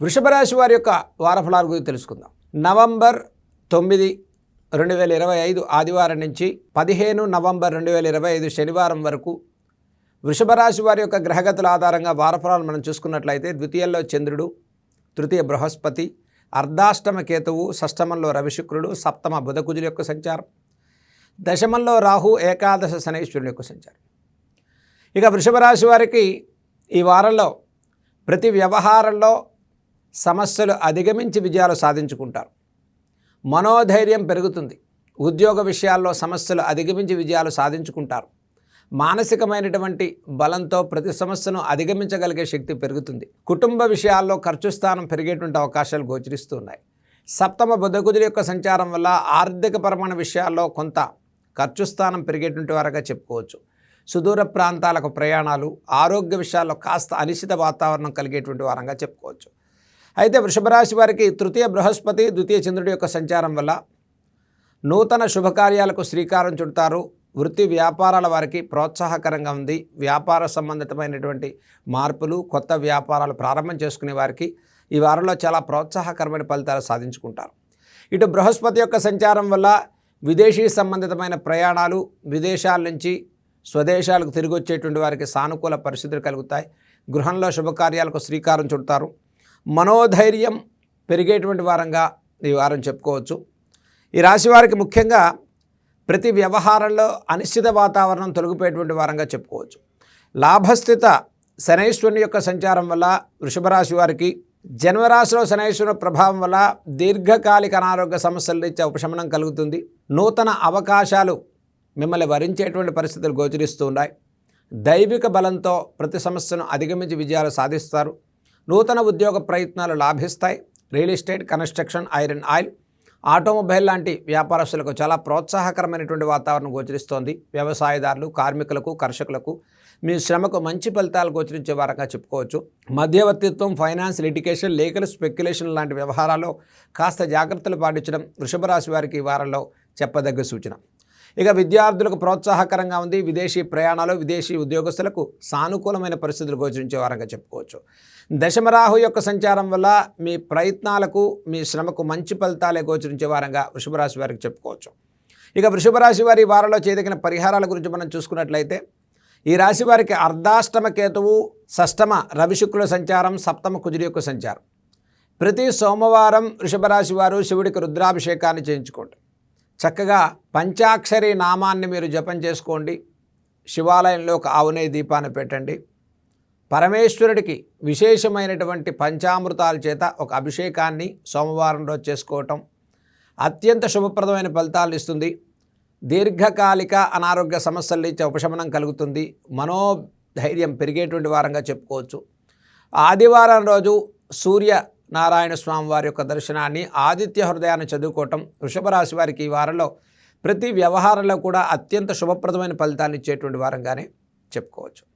వృషభ రాశి వారి యొక్క వారఫలాల గురించి తెలుసుకుందాం. నవంబర్ తొమ్మిది రెండు వేల ఇరవై ఐదు ఆదివారం నుంచి పదిహేను నవంబర్ రెండు వేల ఇరవై ఐదు శనివారం వరకు వృషభ రాశి వారి యొక్క గ్రహగతుల ఆధారంగా వారఫలాలు మనం చూసుకున్నట్లయితే ద్వితీయంలో చంద్రుడు తృతీయ బృహస్పతి అర్ధాష్టమ కేతువు షష్టమంలో రవిశుక్రుడు సప్తమ బుధకుజుల యొక్క సంచారం దశమంలో రాహు ఏకాదశ శనైశ్వరుని యొక్క సంచారం. ఇక వృషభ రాశి వారికి ఈ వారంలో ప్రతి వ్యవహారంలో సమస్యలు అధిగమించి విజయాలు సాధించుకుంటారు. మనోధైర్యం పెరుగుతుంది. ఉద్యోగ విషయాల్లో సమస్యలు అధిగమించి విజయాలు సాధించుకుంటారు. మానసికమైనటువంటి బలంతో ప్రతి సమస్యను అధిగమించగలిగే శక్తి పెరుగుతుంది. కుటుంబ విషయాల్లో ఖర్చు స్థానం పెరిగేటువంటి అవకాశాలు గోచరిస్తున్నాయి సప్తమ బుధకుజుల యొక్క సంచారం వల్ల ఆర్థికపరమైన విషయాల్లో కొంత ఖర్చు స్థానం పెరిగేటువంటి వారుగా చెప్పుకోవచ్చు. సుదూర ప్రాంతాలకు ప్రయాణాలు ఆరోగ్య విషయాల్లో కాస్త అనిశ్చిత వాతావరణం కలిగేటువంటి వారంగా చెప్పుకోవచ్చు. అయితే వృషభరాశి వారికి తృతీయ బృహస్పతి ద్వితీయ చంద్రుడి యొక్క సంచారం వల్ల నూతన శుభకార్యాలకు శ్రీకారం చుడతారు. వృత్తి వ్యాపారాల వారికి ప్రోత్సాహకరంగా ఉంది. వ్యాపార సంబంధితమైనటువంటి మార్పులు కొత్త వ్యాపారాలు ప్రారంభం చేసుకునే వారికి ఈ వారంలో చాలా ప్రోత్సాహకరమైన ఫలితాలు సాధించుకుంటారు. ఇటు బృహస్పతి యొక్క సంచారం వల్ల విదేశీ సంబంధితమైన ప్రయాణాలు విదేశాల నుంచి స్వదేశాలకు తిరిగి వచ్చేటువంటి వారికి సానుకూల పరిస్థితులు కలుగుతాయి. గృహంలో శుభకార్యాలకు శ్రీకారం చుడతారు. మనోధైర్యం పెరిగేటువంటి వారంగా ఈ వారం చెప్పుకోవచ్చు. ఈ రాశి వారికి ముఖ్యంగా ప్రతి వ్యవహారంలో అనిశ్చిత వాతావరణం తొలగిపోయేటువంటి వారంగా చెప్పుకోవచ్చు. లాభస్థిత శనైశ్వరుని యొక్క సంచారం వల్ల వృషభ రాశి వారికి జన్మరాశిలో శనైశ్వరుని ప్రభావం వల్ల దీర్ఘకాలిక అనారోగ్య సమస్యల రీత్యా ఉపశమనం కలుగుతుంది. నూతన అవకాశాలు మిమ్మల్ని వరించేటువంటి పరిస్థితులు గోచరిస్తూ ఉన్నాయి. దైవిక బలంతో ప్రతి సమస్యను అధిగమించి విజయాలు సాధిస్తారు. నూతన ఉద్యోగ ప్రయత్నాలు లాభిస్తాయి. Real estate construction iron oil automobile లాంటి వ్యాపారస్తులకు చాలా ప్రోత్సాహకరమైనటువంటి వాతావరణం గోచరిస్తోంది. వ్యవసాయదారులు కార్మికులకు కర్షకులకు మీ శ్రమకు మంచి ఫలితాలు గోచరించే వారంగా చెప్పుకోవచ్చు. మధ్యవర్తిత్వం ఫైనాన్స్ లిటికేషన్ లీగల్ స్పెక్యులేషన్ లాంటి వ్యవహారాల్లో కాస్త జాగ్రత్తలు పాటించడం వృషభ రాశి వారికి ఈ వారంలో చెప్పదగ్గ సూచన. ఇక విద్యార్థులకు ప్రోత్సాహకరంగా ఉంది. విదేశీ ప్రయాణాలు విదేశీ ఉద్యోగస్తులకు సానుకూలమైన పరిస్థితులు గోచరించే వారంగా చెప్పుకోవచ్చు. దశమరాహు యొక్క సంచారం వల్ల మీ ప్రయత్నాలకు మీ శ్రమకు మంచి ఫలితాలే గోచరించే వారంగా వృషభరాశి వారికి చెప్పుకోవచ్చు. ఇక వృషభరాశి వారి ఈ వారంలో చేయదగిన పరిహారాల గురించి మనం చూసుకున్నట్లయితే ఈ రాశి వారికి అర్ధాష్టమ కేతువు షష్టమ రవిశుక్రుల సంచారం సప్తమ కుజుడి యొక్క సంచారం. ప్రతి సోమవారం వృషభరాశి వారు శివుడికి రుద్రాభిషేకాన్ని చేయించుకోండి. చక్కగా పంచాక్షరి నామాన్ని మీరు జపం చేసుకోండి. శివాలయంలో ఒక ఆవునే దీపాన్ని పెట్టండి. పరమేశ్వరుడికి విశేషమైనటువంటి పంచామృతాల చేత ఒక అభిషేకాన్ని సోమవారం రోజు చేసుకోవటం అత్యంత శుభప్రదమైన ఫలితాలు ఇస్తుంది. దీర్ఘకాలిక అనారోగ్య సమస్యల నుంచి ఉపశమనం కలుగుతుంది. మనోధైర్యం పెరిగేటువంటి వారంగా చెప్పుకోవచ్చు. ఆదివారం రోజు సూర్య నారాయణ స్వామి వారి యొక్క దర్శనాన్ని ఆదిత్య హృదయాన్ని చదువుకోవటం వృషభ రాశి వారికి ఈ వారంలో ప్రతి వ్యవహారంలో కూడా అత్యంత శుభప్రదమైన ఫలితాన్ని ఇచ్చేటువంటి వారంగానే చెప్పుకోవచ్చు.